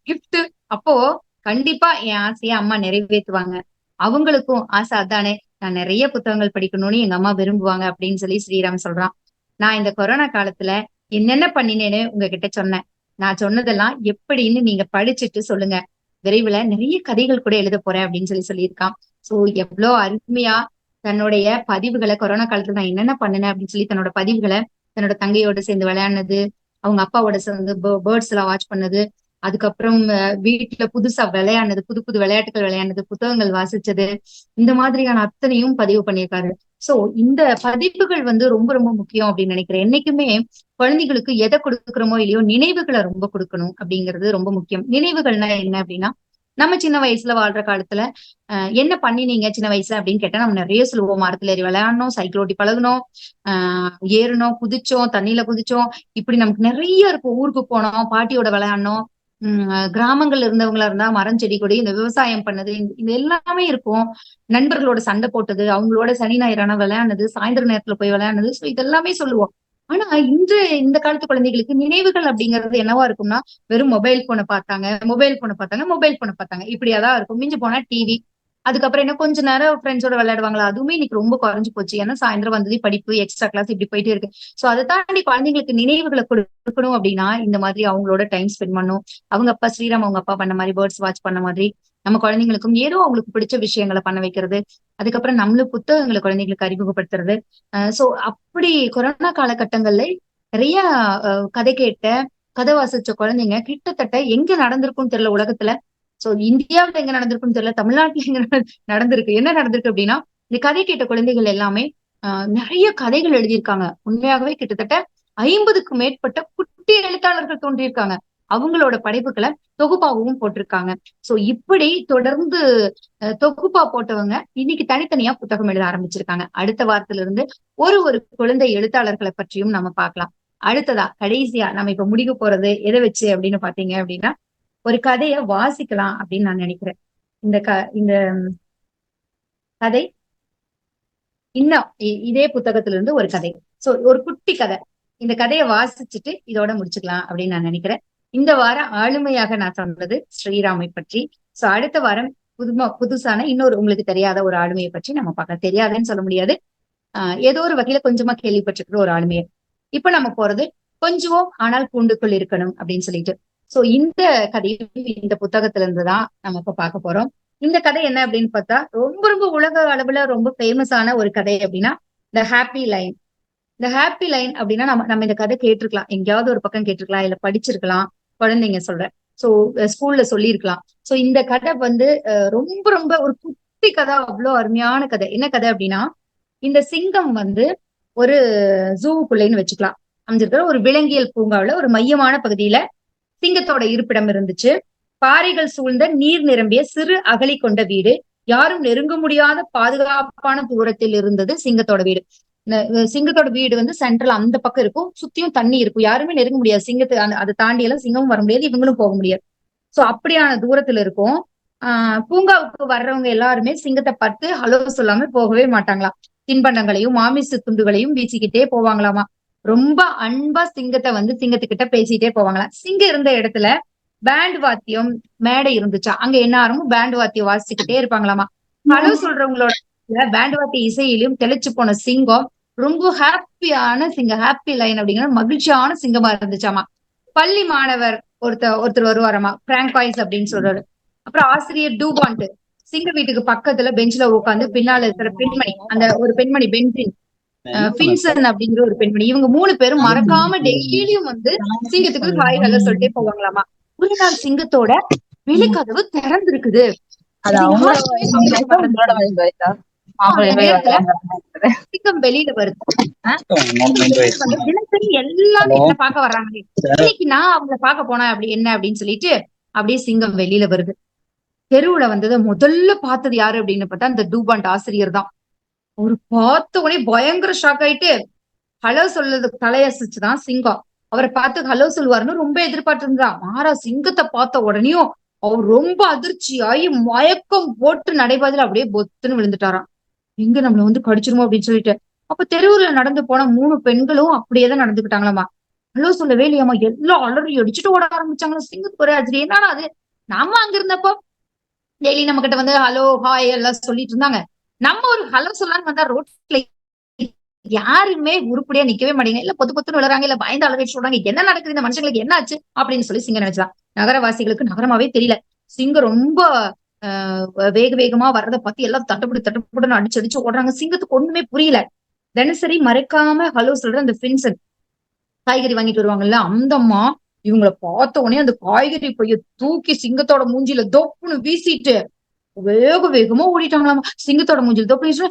கிஃப்ட் அப்போ கண்டிப்பா என் ஆசையை அம்மா நிறைவேற்றுவாங்க. அவங்களுக்கும் ஆசை அதானே நான் நிறைய புத்தகங்கள் படிக்கணும்னு எங்க அம்மா விரும்புவாங்க அப்படின்னு சொல்லி ஸ்ரீராம் சொல்றான். நான் இந்த கொரோனா காலத்துல என்னென்ன பண்ணினேன்னு உங்ககிட்ட சொன்னேன். நான் சொன்னதெல்லாம் எப்படின்னு நீங்க படிச்சுட்டு சொல்லுங்க. விரைவில் நிறைய கதைகள் கூட எழுத போறேன் அப்படின்னு சொல்லி சொல்லியிருக்கான். சோ எவ்வளவு அருமையா தன்னுடைய பதிவுகளை கொரோனா காலத்துல நான் என்னென்ன பண்ணினேன் அப்படின்னு சொல்லி தன்னோட பதிவுகளை தன்னோட தங்கையோட சேர்ந்து விளையாடினது அவங்க அப்பாவோட சேர்ந்து பேர்ட்ஸ் எல்லாம் வாட்ச் பண்ணது. அதுக்கப்புறம் வீட்டுல புதுசா விளையாடுனது புது புது விளையாட்டுகள் விளையாடுனது புத்தகங்கள் வாசிச்சது. இந்த மாதிரியான அத்தனையும் பதிவு பண்ணியிருக்காரு. சோ இந்த பதிவுகள் வந்து ரொம்ப ரொம்ப முக்கியம் அப்படின்னு நினைக்கிறேன். என்னைக்குமே குழந்தைகளுக்கு எதை கொடுக்குறோமோ இல்லையோ நினைவுகளை ரொம்ப கொடுக்கணும் அப்படிங்கிறது ரொம்ப முக்கியம். நினைவுகள்னா என்ன அப்படின்னா நம்ம சின்ன வயசுல வாழ்ற காலத்துல அஹ் என்ன பண்ணினீங்க சின்ன வயசுல? அப்படின்னு கேட்டா நம்ம நிறைய சொல்லுவோம். மரத்துல ஏறி விளையாடணும் சைக்கிள் ஓட்டி பழகணும் ஆஹ் ஏறணும் குதிச்சோம் தண்ணியில குதிச்சோம். இப்படி நமக்கு நிறைய இருக்கும். ஊருக்கு போனோம் பாட்டியோட விளையாடணும். உம் கிராமங்கள்ல இருந்தவங்களா இருந்தா மரம் செடி கொடி இந்த விவசாயம் பண்ணது இது எல்லாமே இருக்கும். நண்பர்களோட சண்டை போட்டது அவங்களோட சனி ஞாயிறான விளையாடுனது சாயந்தர நேரத்துல போய் விளையாடுனது. சோ இதெல்லாமே சொல்லுவோம். ஆனா இன்று இந்த காலத்து குழந்தைகளுக்கு நினைவுகள் அப்படிங்கிறது என்னவா இருக்கும்னா வெறும் மொபைல் போனை பார்த்தாங்க மொபைல் போனை பார்த்தாங்க மொபைல் போனை பார்த்தாங்க. இப்படியாதான் இருக்கும். மிஞ்சி போனா டிவி அதுக்கப்புறம் என்ன கொஞ்ச நேரம் ஃப்ரெண்ட்ஸோட விளையாடுவாங்களா? அதுவுமே இன்னைக்கு ரொம்ப குறைஞ்சு போச்சு. ஏன்னா சாயந்தரம் வந்தது படிப்பு எக்ஸ்ட்ரா கிளாஸ் இப்படி போயிட்டே இருக்கு. சோ அதை தாண்டி குழந்தைங்களுக்கு நினைவுகளை கொடுக்கணும் அப்படின்னா இந்த மாதிரி அவங்களோட டைம் ஸ்பெண்ட் பண்ணும் அவங்க அப்பா ஸ்ரீராம் அவங்க அப்பா பண்ண மாதிரி பேர்ட்ஸ் வாட்ச் பண்ண மாதிரி நம்ம குழந்தைங்களுக்கும் ஏதோ அவங்களுக்கு பிடிச்ச விஷயங்களை பண்ண வைக்கிறது. அதுக்கப்புறம் நம்மளும் புத்தகங்களை குழந்தைங்களுக்கு அறிமுகப்படுத்துறது. சோ அப்படி கொரோனா காலகட்டங்கள்ல நிறைய அஹ், கதை கேட்ட கதை வாசிச்ச குழந்தைங்க கிட்டத்தட்ட எங்க நடந்திருக்கும்னு தெரியல உலகத்துல. சோ இந்தியாவில எங்க நடந்திருக்குன்னு தெரியல தமிழ்நாட்டுல எங்க நட- நடந்திருக்கு. என்ன நடந்திருக்கு அப்படின்னா இந்த கதை கேட்ட குழந்தைகள் எல்லாமே ஆஹ், நிறைய கதைகள் எழுதியிருக்காங்க. உண்மையாகவே கிட்டத்தட்ட ஐம்பதுக்கும் மேற்பட்ட குட்டி எழுத்தாளர்கள் தோன்றியிருக்காங்க. அவங்களோட படைப்புகளை தொகுப்பாகவும் போட்டிருக்காங்க. சோ இப்படி தொடர்ந்து தொகுப்பா போட்டவங்க இன்னைக்கு தனித்தனியா புத்தகம் எழுத ஆரம்பிச்சிருக்காங்க. அடுத்த வாரத்துல இருந்து ஒரு ஒரு குழந்தை எழுத்தாளர்களை பற்றியும் நம்ம பார்க்கலாம். அடுத்ததா கடைசியா நம்ம இப்ப முடிக்க போறது எதை வச்சு அப்படின்னு பாத்தீங்க அப்படின்னா ஒரு கதையை வாசிக்கலாம் அப்படின்னு நான் நினைக்கிறேன். இந்த க இந்த கதை இன்னும் இ- இதே புத்தகத்துல இருந்து ஒரு கதை. சோ ஒரு குட்டி கதை. இந்த கதையை வாசிச்சுட்டு இதோட முடிச்சுக்கலாம் அப்படின்னு நான் நினைக்கிறேன். இந்த வாரம் ஆளுமையாக நான் சொன்னது ஸ்ரீராமை பற்றி. சோ அடுத்த வாரம் புதுமா புதுசான இன்னொரு உங்களுக்கு தெரியாத ஒரு ஆளுமையை பற்றி நம்ம பார்க்க தெரியாதுன்னு சொல்ல முடியாது. ஆஹ் ஏதோ ஒரு வகையில கொஞ்சமா கேள்விப்பட்டிருக்கிற ஒரு ஆளுமையை. இப்ப நம்ம போறது கொஞ்சம் ஆனால் கூண்டுக்குள் இருக்கணும் அப்படின்னு சொல்லிட்டு. சோ இந்த கதையும் இந்த புத்தகத்துல இருந்துதான் நம்ம இப்ப பார்க்க போறோம். இந்த கதை என்ன அப்படின்னு பார்த்தா ரொம்ப ரொம்ப உலக அளவுல ரொம்ப ஃபேமஸான ஒரு கதை அப்படின்னா த ஹாப்பி லைன் இந்த ஹாப்பி லைன் அப்படின்னா நம்ம நம்ம இந்த கதை கேட்டிருக்கலாம். எங்கேயாவது ஒரு பக்கம் கேட்டிருக்கலாம் இல்ல படிச்சிருக்கலாம். குழந்தைங்க சொல்றேன். சோ ஸ்கூல்ல சொல்லியிருக்கலாம். சோ இந்த கதை வந்து ரொம்ப ரொம்ப ஒரு குட்டி கதை அவ்வளோ அருமையான கதை. என்ன கதை அப்படின்னா இந்த சிங்கம் வந்து ஒரு ஜூவுக்குள்ளேன்னு வச்சுக்கலாம். அமைஞ்சிருக்கிற ஒரு விலங்கியல் பூங்காவில ஒரு மையமான பகுதியில சிங்கத்தோட இருப்பிடம் இருந்துச்சு. பாறைகள் சூழ்ந்த நீர் நிரம்பிய சிறு அகழி கொண்ட வீடு. யாரும் நெருங்க முடியாத பாதுகாப்பான தூரத்தில் இருந்தது சிங்கத்தோட வீடு. சிங்கத்தோட வீடு வந்து சென்ட்ரல் அந்த பக்கம் இருக்கும். சுத்தியும் தண்ணி இருக்கும். யாருமே நெருங்க முடியாது. சிங்கத்தை அதை தாண்டி எல்லாம் சிங்கமும் வர முடியாது. இவங்களும் போக முடியாது. சோ அப்படியான தூரத்துல இருக்கும். ஆஹ் பூங்காவுக்கு வர்றவங்க எல்லாருமே சிங்கத்தை பார்த்து ஹலோ சொல்லாம போகவே மாட்டாங்களாம் தின்பண்டங்களையும் மாமிச துண்டுகளையும் வீசிக்கிட்டே போவாங்களாமா? ரொம்ப அன்பா சிங்கத்தை வந்து சிங்கத்துக்கிட்ட பேசிட்டே போவாங்களாம். சிங்கம் இருந்த இடத்துல பேண்ட் வாத்தியம் மேடை இருந்துச்சா? அங்க எந்நேரமும் பேண்ட் வாத்தியம் வாசிச்சுக்கிட்டே இருப்பாங்களாமா? ஹலோ சொல்றவங்களோட பேண்ட் வாத்திய இசையிலும் தெளிச்சு போன சிங்கம் ரொம்ப ஹாப்பியான சிங்கம் ஹாப்பி லைன் அப்படிங்கிற மகிழ்ச்சியான சிங்கமா இருந்துச்சாமா. பள்ளி மாணவர் ஒருத்தர் ஒருத்தர் வருவாராமா பிராங்காய்ஸ் அப்படின்னு சொல்றாரு. அப்புறம் ஆசிரியர் டூபாண்ட் சிங்க வீட்டுக்கு பக்கத்துல பெஞ்ச்ல உட்காந்து பின்னால இருக்கிற பெண்மணி அந்த ஒரு பெண்மணி பென்சின் பின்சன் அப்படிங்கிற ஒரு பெண்மணி. இவங்க மூணு பேரும் மறக்காம டெய்லியும் வந்து சிங்கத்துக்கு ஹலோ சொல்லிட்டே போவாங்களாமா. ஒரு நாள் சிங்கத்தோட வெளிக்கதவு திறந்திருக்குது. வெளியில வருது. தினசரி எல்லாரும் என்ன பார்க்க வர்றாங்க? இன்னைக்கு நான் அவங்கள பார்க்க போனேன். அப்படி என்ன அப்படின்னு சொல்லிட்டு அப்படியே சிங்கம் வெளியில வருது. தெருவுல வந்ததை முதல்ல பார்த்தது யாரு அப்படின்னு பார்த்தா அந்த டூபாண்ட் ஆசிரியர் தான். ஒரு பார்த்த உடனே பயங்கர ஷாக் ஆயிட்டு ஹலோ சொல்றது தலையசிச்சுதான் சிங்கம். அவரை பார்த்து ஹலோ சொல்லுவாருன்னு ரொம்ப எதிர்பார்த்து இருந்தா மாறா சிங்கத்தை பார்த்த உடனேயும் அவர் ரொம்ப அதிர்ச்சி ஆகி மயக்கம் போட்டு நடைபாதையில அப்படியே பொத்துன்னு விழுந்துட்டாராம். எங்க நம்மள வந்து கடிச்சிருமோ அப்படின்னு சொல்லிட்டு. அப்ப தெருவுல நடந்து போன மூணு பெண்களும் அப்படியேதான் நடந்துகிட்டாங்களாமா. ஹலோ சொல்லவே இல்லையாமா எல்லாம் அலறி அடிச்சுட்டு ஓட ஆரம்பிச்சாங்களா? சிங்கத்துக்கு ஒரே ஆச்சரியம் என்னடா அது? நாம அங்க இருந்தப்போ டெய்லி நம்ம கிட்ட வந்து ஹலோ ஹாய் எல்லாம் சொல்லிட்டு இருந்தாங்க. நம்ம ஒரு ஹலோ சொல்லலாம்னு வந்தா ரோட்ல யாருமே உருப்படியா நிக்கவே மாட்டேங்க இல்ல பொத்து பொத்துன்னு விழுறாங்க இல்ல பயந்து அழகை சொல்றாங்க என்ன நடக்குது? இந்த மனுஷங்களுக்கு என்ன ஆச்சு அப்படின்னு சொல்லி சிங்கம் நினைச்சான் நகரவாசிகளுக்கு நகரமாவே தெரியல. சிங்கம் ரொம்ப வேக வேகமா வர்றதை பார்த்து எல்லாம் தட்டுப்படி தட்டுப்படன்னு அடிச்சு அடிச்சு ஓடுறாங்க. சிங்கத்துக்கு ஒண்ணுமே புரியல. தினசரி மறைக்காம ஹலோ சொல்ற அந்த பின்சன் காய்கறி வாங்கிட்டு வருவாங்கல்ல அந்த அம்மா இவங்கள பார்த்த உடனே அந்த காய்கறி பைய தூக்கி சிங்கத்தோட மூஞ்சில தொப்புன்னு வீசிட்டு வேக வேகமா ஓடிட்டாங்களாமா. சிங்கத்தோட மூஞ்சில தொப்புன்னு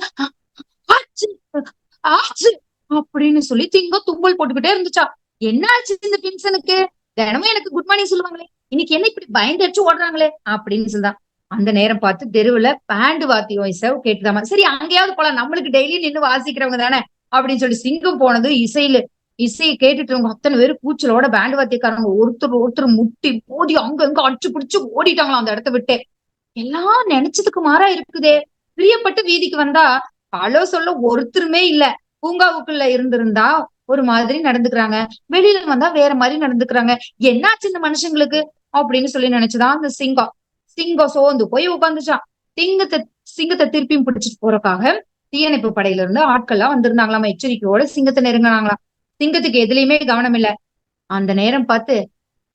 ஆச்சு, அப்படின்னு சொல்லி திங்க தும்பல் போட்டுக்கிட்டே இருந்துச்சா. என்ன ஆச்சு இந்த பின்சனுக்கு தினமும் எனக்கு குட் மார்னிங் சொல்லுவாங்களே. இன்னைக்கு என்ன இப்படி பயந்து அடிச்சு ஓடுறாங்களே அப்படின்னு சொல்லுதான் அந்த நேரம் பார்த்து தெருவுல பேண்டு வாத்தியம் இசை கேட்டுதாமா? சரி அங்கேயாவது போலாம். நம்மளுக்கு டெய்லி நின்னு வாசிக்கிறவங்க தானே? அப்படின்னு சொல்லி சிங்கம் போனது இசையில. இசையை கேட்டுட்டு அத்தனை பேர் கூச்சலோட பேண்ட் வாத்தியக்காரங்க ஒருத்தர் ஒருத்தர் முட்டி மோதி அங்க அங்க அடிச்சு பிடிச்சு ஓடிட்டாங்களாம் அந்த இடத்த விட்டு. எல்லாம் நினைச்சதுக்கு மாறா இருக்குதே. பிரியப்பட்டு வீதிக்கு வந்தா அலோ சொல்ல ஒருத்தருமே இல்ல. பூங்காவுக்குள்ள இருந்திருந்தா ஒரு மாதிரி நடந்துக்கிறாங்க. வெளியில வந்தா வேற மாதிரி நடந்துக்கிறாங்க. என்னாச்சு இந்த மனுஷங்களுக்கு? அப்படின்னு சொல்லி நினைச்சுதான் அந்த சிங்கம். சிங்கம் சோர்ந்து போய் உட்காந்துச்சான் சிங்கத்தை சிங்கத்தை திருப்பியும் பிடிச்சிட்டு போறதுக்காக தீயணைப்பு படையில இருந்து ஆட்கள்லாம் வந்திருந்தாங்களாம். எச்சரிக்கையோட சிங்கத்தை நெருங்கினாங்களாம். சிங்கத்துக்கு எதுலயுமே கவனம் இல்ல. அந்த நேரம் பார்த்து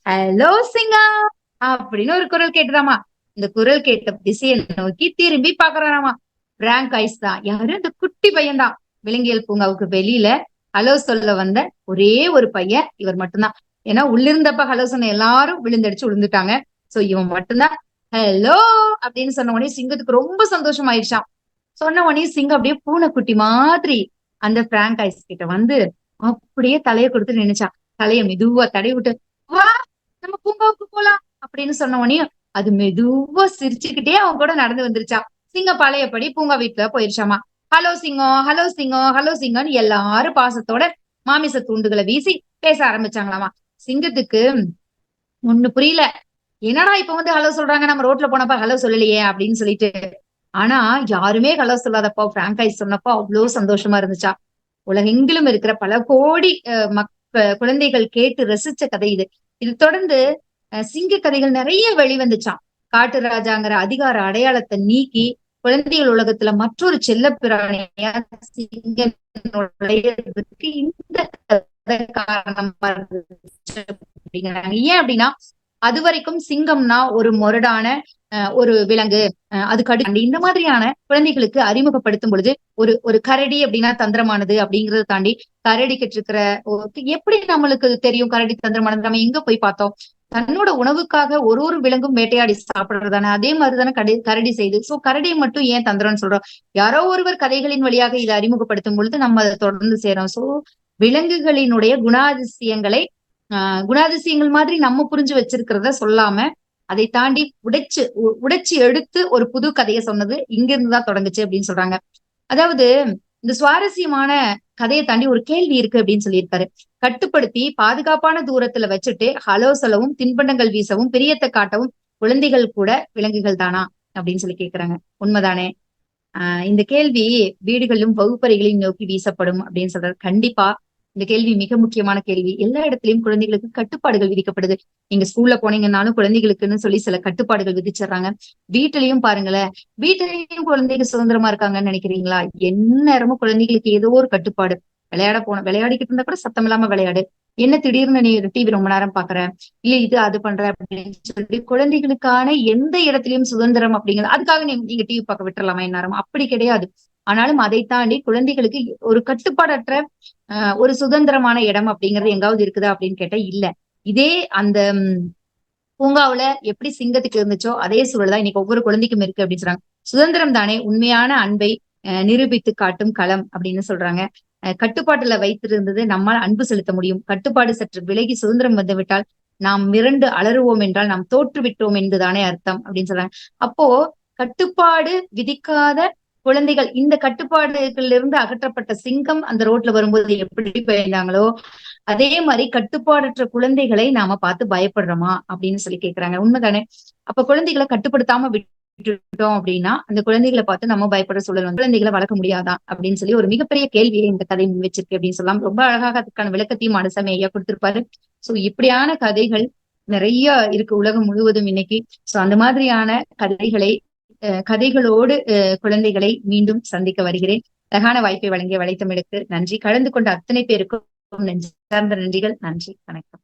ஹலோ சிங்கம் அப்படின்னு ஒரு குரல் கேட்டுதாமா. இந்த குரல் கேட்ட திசையை நோக்கி திரும்பி பாக்குறாராமா பிராங்க் ஐஸ் தான். யாரு? அந்த குட்டி பையன் தான் விலங்கியல் பூங்காவுக்கு வெளியில ஹலோ சொல்ல வந்த ஒரே ஒரு பையன் இவர் மட்டும்தான். ஏன்னா உள்ளிருந்தப்ப ஹலோ சொன்ன எல்லாரும் விழுந்தடிச்சு விழுந்துட்டாங்க சோ இவன் மட்டும்தான். ஹலோ அப்படின்னு சொன்ன உடனே சிங்கத்துக்கு ரொம்ப சந்தோஷம் ஆயிடுச்சான் சொன்ன உடனே சிங்கம் அப்படியே பூனைக்குட்டி மாதிரி அந்த பிராங்க் ஐஸ் கிட்ட வந்து அப்படியே தலையை கொடுத்து நினைச்சான் தலையை மெதுவா தடை விட்டு வா நம்ம பூங்காவுக்கு போலாம். அப்படின்னு சொன்ன உடனே அது மெதுவா சிரிச்சுக்கிட்டே அவன் கூட நடந்து வந்துருச்சான் சிங்கம் பழையபடி பூங்கா வீட்டுல போயிருச்சாமா. ஹலோ சிங்கம் ஹலோ சிங்கம் ஹலோ சிங்கம்னு எல்லாரும் பாசத்தோட மாமிச துண்டுகளை வீசி பேச ஆரம்பிச்சாங்களாமா. சிங்கத்துக்கு ஒண்ணு புரியல. என்னடா இப்ப வந்து ஹலோ சொல்றாங்க? நம்ம ரோட்ல போனப்ப ஹலோ சொல்லலையே அப்படின்னு சொல்லிட்டு. ஆனா யாருமே ஹலோ சொல்லாதப்போ பிராங்கைஸ் சொன்னப்போ அவ்வளவு சந்தோஷமா இருந்துச்சா? உலகெங்கிலும் இருக்கிற பல கோடி மக்க குழந்தைகள் கேட்டு ரசிச்ச கதை இது. இது தொடர்ந்து சிங்க கதைகள் நிறைய வெளிவந்துச்சான் காட்டு ராஜாங்கிற அதிகார அடையாளத்தை நீக்கி குழந்தைகள் உலகத்துல மற்றொரு செல்ல பிராணியா சிங்க இந்த காரணமா அப்படிங்கிறாங்க. ஏன் அப்படின்னா அது வரைக்கும் சிங்கம்னா ஒரு முரடான ஒரு விலங்கு. அது கடு இந்த மாதிரியான குழந்தைகளுக்கு அறிமுகப்படுத்தும் பொழுது ஒரு ஒரு கரடி அப்படின்னா தந்திரமானது அப்படிங்கறத தாண்டி கரடி இருக்கிற எப்படி நம்மளுக்கு தெரியும் கரடி தந்திரமானது? நம்ம எங்க போய் பார்த்தோம்? தன்னோட உணவுக்காக ஒரு ஒரு விலங்கும் வேட்டையாடி சாப்பிடுறதானே அதே மாதிரிதானே கடை கரடி செய்து. சோ கரடி மட்டும் ஏன் தந்திரம்னு சொல்றோம்? யாரோ ஒருவர் கதைகளின் வழியாக இதை அறிமுகப்படுத்தும் பொழுது நம்ம அதை தொடர்ந்து செய்யறோம் சோ விலங்குகளினுடைய குணாதிசயங்களை ஆஹ் குணாதிசயங்கள் மாதிரி நம்ம புரிஞ்சு வச்சிருக்கிறத சொல்லாம அதை தாண்டி உடைச்சு உடைச்சு எடுத்து ஒரு புது கதையை சொன்னது இங்க இருந்துதான் தொடங்குச்சு அப்படின்னு சொல்றாங்க. அதாவது இந்த சுவாரஸ்யமான கதையை தாண்டி ஒரு கேள்வி இருக்கு அப்படின்னு சொல்லியிருக்காரு. கட்டுப்படுத்தி பாதுகாப்பான தூரத்துல வச்சுட்டு ஹலோ சொல்லவும் தின்பண்டங்கள் வீசவும் பிரியத்தை காட்டவும் குழந்தைகள் கூட விலங்குகள் தானா அப்படின்னு சொல்லி கேக்குறாங்க. உண்மைதானே? ஆஹ் இந்த கேள்வி வீடுகளிலும் வகுப்பறைகளையும் நோக்கி வீசப்படும் அப்படின்னு சொல்றாரு. கண்டிப்பா இந்த கேள்வி மிக முக்கியமான கேள்வி. எல்லா இடத்துலயும் குழந்தைகளுக்கு கட்டுப்பாடுகள் விதிக்கப்படுது. நீங்க ஸ்கூல்ல போனீங்கன்னாலும் குழந்தைகளுக்குன்னு சொல்லி சில கட்டுப்பாடுகள் விதிச்சிடுறாங்க. வீட்டுலயும் பாருங்களேன். வீட்டுலயும் குழந்தைங்க சுதந்திரமா இருக்காங்கன்னு நினைக்கிறீங்களா? எந்நேரமும் குழந்தைகளுக்கு ஏதோ ஒரு கட்டுப்பாடு. விளையாட போன விளையாடிக்கிட்டு இருந்தா கூட சத்தம் இல்லாம விளையாடு. என்ன திடீர்னு நீ டிவி ரொம்ப நேரம் பாக்குற? இல்ல இது அது பண்ற அப்படின்னு சொல்லி குழந்தைகளுக்கான எந்த இடத்துலயும் சுதந்திரம் அப்படிங்கிறது அதுக்காக நீங்க டிவி பார்க்க விட்டுறலாமா எந்நேரம் அப்படி கிடையாது. ஆனாலும் அதை தாண்டி குழந்தைகளுக்கு ஒரு கட்டுப்பாடற்ற ஒரு சுதந்திரமான இடம் அப்படிங்கிறது எங்காவது இருக்குதா அப்படின்னு கேட்டா இல்ல. இதே அந்த பூங்காவுல எப்படி சிங்கத்துக்கு இருந்துச்சோ அதே சூழல் தான் இன்னைக்கு ஒவ்வொரு குழந்தைக்கும் இருக்கு அப்படின்னு சொல்றாங்க. சுதந்திரம் தானே உண்மையான அன்பை நிரூபித்து காட்டும் களம் அப்படின்னு சொல்றாங்க. கட்டுப்பாட்டுல வைத்திருந்தது நம்மால் அன்பு செலுத்த முடியும். கட்டுப்பாடு சற்று விலகி சுதந்திரம் வந்துவிட்டால் நாம் மிரண்டு அலறுவோம் என்றால் நாம் தோற்றுவிட்டோம் என்றுதானே அர்த்தம் அப்படின்னு சொல்றாங்க. அப்போ கட்டுப்பாடு விதிக்காத குழந்தைகள் இந்த கட்டுப்பாடுகளிலிருந்து அகற்றப்பட்ட சிங்கம் அந்த ரோட்ல வரும்போது எப்படி பயந்தாங்களோ அதே மாதிரி கட்டுப்பாடற்ற குழந்தைகளை நாம பார்த்து பயப்படுறோமா அப்படின்னு சொல்லி கேக்குறாங்க. உண்மைதானே? அப்ப குழந்தைகளை கட்டுப்படுத்தாம விட்டுட்டோம் அப்படின்னா அந்த குழந்தைகளை பார்த்து நம்ம பயப்படுற சூழல் வந்து குழந்தைகளை வளர்க்க முடியாதா அப்படின்னு சொல்லி ஒரு மிகப்பெரிய கேள்வியை இந்த கதை முன் வச்சிருக்கு அப்படின்னு சொல்லலாம். ரொம்ப அழகாக அதுக்கான விளக்கத்தையும் மனசாமி ஐயா கொடுத்திருப்பாரு. சோ இப்படியான கதைகள் நிறைய இருக்கு உலகம் முழுவதும் இன்னைக்கு. சோ அந்த மாதிரியான கதைகளை கதைகளோடு குழந்தைகளை மீண்டும் சந்திக்க வருகிறேன். அழகான வாய்ப்பை வழங்கிய வலைத்தமிழுக்கு நன்றி. கலந்து கொண்ட அத்தனை பேருக்கும் நன்றி சார்ந்த நன்றிகள். நன்றி. வணக்கம்.